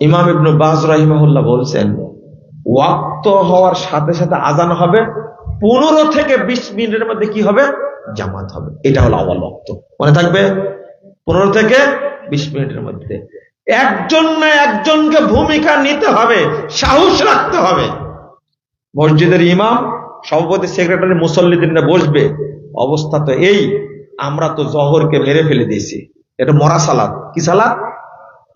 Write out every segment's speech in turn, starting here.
ইমাম ইবনু বাজ রাহিমাহুল্লাহ বলছেন, ওয়াক্ত হওয়ার সাথে সাথে আজান হবে, পনেরো থেকে বিশ মিনিটের মধ্যে কি হবে? জামাত হবে। এটা হলো আওয়াল ওয়াক্ত। মনে থাকবে? পনেরো থেকে বিশ মিনিটের মধ্যে। একজন না একজনকে ভূমিকা নিতে হবে, সাহস রাখতে হবে। মসজিদের ইমাম, সভাপতি, সেক্রেটারি, মুসল্লিদের বসবে। অবস্থা তো এই, আমরা তো জহরকে মেরে ফেলে দিয়েছি। এটা মরা সালাদ কি সালাদ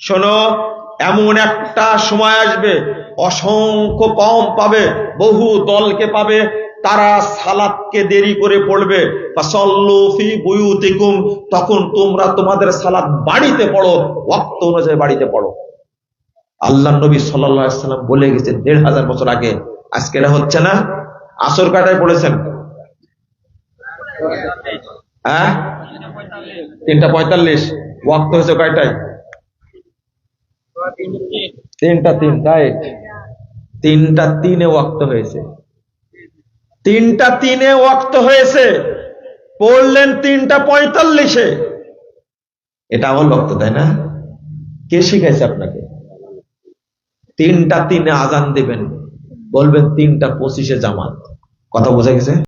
শোনো, এমন একটা সময় আসবে, অসংখ্য কম পাবে, বহু দলকে পাবে, তারা সালাদকে দেরি করে পড়বে। তখন তোমরা তোমাদের সালাদ বাড়িতে পড়ো, ওয়াক্ত অনুযায়ী বাড়িতে পড়ো। আল্লাহ নবী সাল্লাম বলে গেছে দেড় হাজার বছর আগে আজকে এটা হচ্ছে না? আসর কাটায় পড়েছেন? হ্যাঁ? তিনটা পঁয়তাল্লিশ। ওয়াক্ত হয়েছে কয়টায়? তিনটা তিন রাইট তিনটা তিনে ওয়াক্ত হয়েছে। তিনটা তিনে ওয়াক্ত হয়েছে। পড়লেন তিনটা পঁয়তাল্লিশে। এটা আমার বক্ত তাই না? কে শিখাইছে আপনাকে? তিনটা তিনে আজান দিবেন। বলবেন তিনটা পঁচিশে জামাত। কথা বোঝা গেছে?